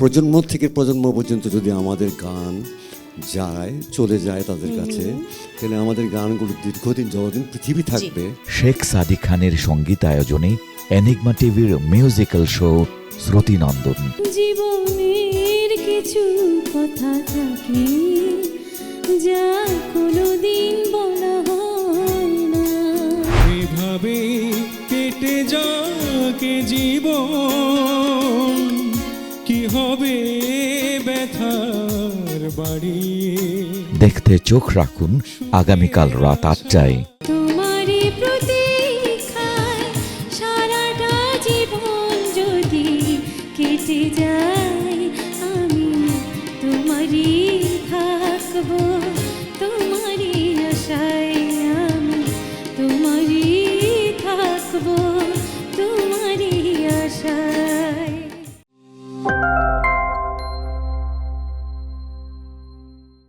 প্রজন্ম থেকে প্রজন্ম পর্যন্ত যদি আমাদের গান যায় চলে যায় তাদের কাছে তাহলে আমাদের গানগুলো দীর্ঘদিন যতদিন পৃথিবী থাকবে। শেখ সাদি খানের সংগীত আয়োজনে এনিগমা টিভির মিউজিক্যাল শো শ্রুতিনন্দন জীবনের কিছু কথা থাকে যা কোনোদিন বলা হয় না। এভাবে কেটে যাকে জীবন হবে ব্যথার বাড়ি। দেখতে চোখ রাখুন আগামীকাল রাত আটটায়। তোমারই সারাটা জীবন যদি যায় আমি তোমারই তোমারই আশায় আমি তোমারই থাকব।